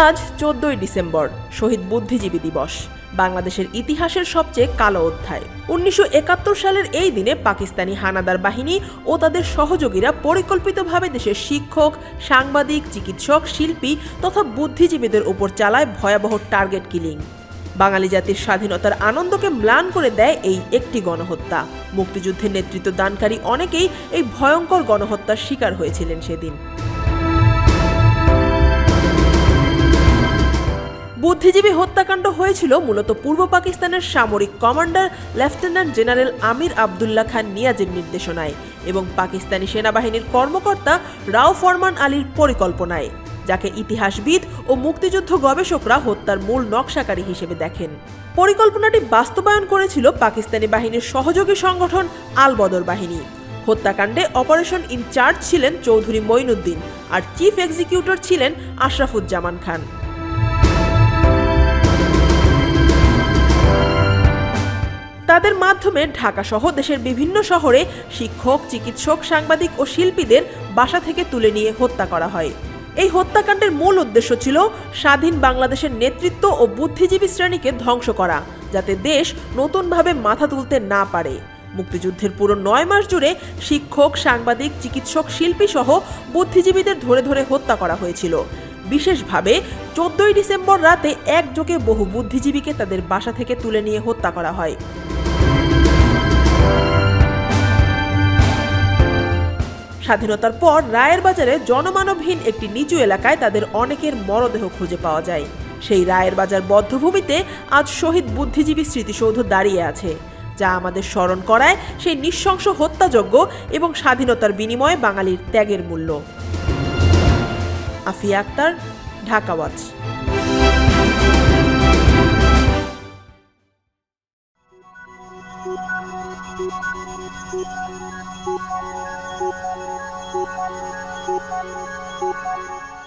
আজ চোদ্দই ডিসেম্বর, শহীদ বুদ্ধিজীবী দিবস, বাংলাদেশের ইতিহাসের সবচেয়ে কালো অধ্যায়। উনিশশো একাত্তর সালের এই দিনে পাকিস্তানি হানাদার বাহিনী ও তাদের সহযোগীরা পরিকল্পিতভাবে দেশের শিক্ষক, সাংবাদিক, চিকিৎসক, শিল্পী তথা বুদ্ধিজীবীদের উপর চালায় ভয়াবহ টার্গেট কিলিং। বাঙালি জাতির স্বাধীনতার আনন্দকে ম্লান করে দেয় এই একটি গণহত্যা। মুক্তিযুদ্ধের নেতৃত্ব দানকারী অনেকেই এই ভয়ঙ্কর গণহত্যার শিকার হয়েছিলেন সেদিন। বুদ্ধিজীবী হত্যাকাণ্ড হয়েছিল মূলত পূর্ব পাকিস্তানের সামরিক commander lieutenant general Amir Abdullah Khan নিয়াজের নির্দেশনায় এবং পাকিস্তানি সেনাবাহিনীর কর্মকর্তা রাও ফরমান আলীর পরিকল্পনায়, যাকে ইতিহাসবিদ ও মুক্তিযুদ্ধ গবেষকরা হত্যার মূল নকশাকারী হিসেবে দেখেন। পরিকল্পনাটি বাস্তবায়ন করেছিল পাকিস্তানি বাহিনীর সহযোগী সংগঠন আল বদর বাহিনী। হত্যাকাণ্ডে অপারেশন ইনচার্জ ছিলেন চৌধুরী মঈনুদ্দিন আর চিফ এক্সিকিউটর ছিলেন আশরাফুজ্জামান খান। তাদের মাধ্যমে ঢাকা সহ দেশের বিভিন্ন শহরে শিক্ষক, চিকিৎসক, সাংবাদিক ও শিল্পীদের বাসা থেকে তুলে নিয়ে হত্যা করা হয়। এই হত্যাকাণ্ডের মূল উদ্দেশ্য ছিল স্বাধীন বাংলাদেশের নেতৃত্ব ও বুদ্ধিজীবী শ্রেণীকে ধ্বংস করা, যাতে দেশ নতুনভাবে মাথা তুলতে না পারে। মুক্তিযুদ্ধের পুরো নয় মাস জুড়ে শিক্ষক, সাংবাদিক, চিকিৎসক শিল্পী সহ বুদ্ধিজীবীদের ধরে ধরে হত্যা করা হয়েছিল। বিশেষভাবে চোদ্দই ডিসেম্বর রাতে একযোগে বহু বুদ্ধিজীবীকে তাদের বাসা থেকে তুলে নিয়ে হত্যা করা হয়। স্বাধীনতার পর রায়ের বাজারে জনমানবহীন একটি নিচু এলাকায় তাদের অনেকের মরদেহ খুঁজে পাওয়া যায়। সেই রায়ের বাজার বদ্ধভূমিতে আজ শহীদ বুদ্ধিজীবী স্মৃতিসৌধ দাঁড়িয়ে আছে, যা আমাদের স্মরণ করায় সেই নৃশংস হত্যাযজ্ঞ এবং স্বাধীনতার বিনিময়ে বাঙালির ত্যাগের মূল্য। Afia Akter, Dhaka Thank you.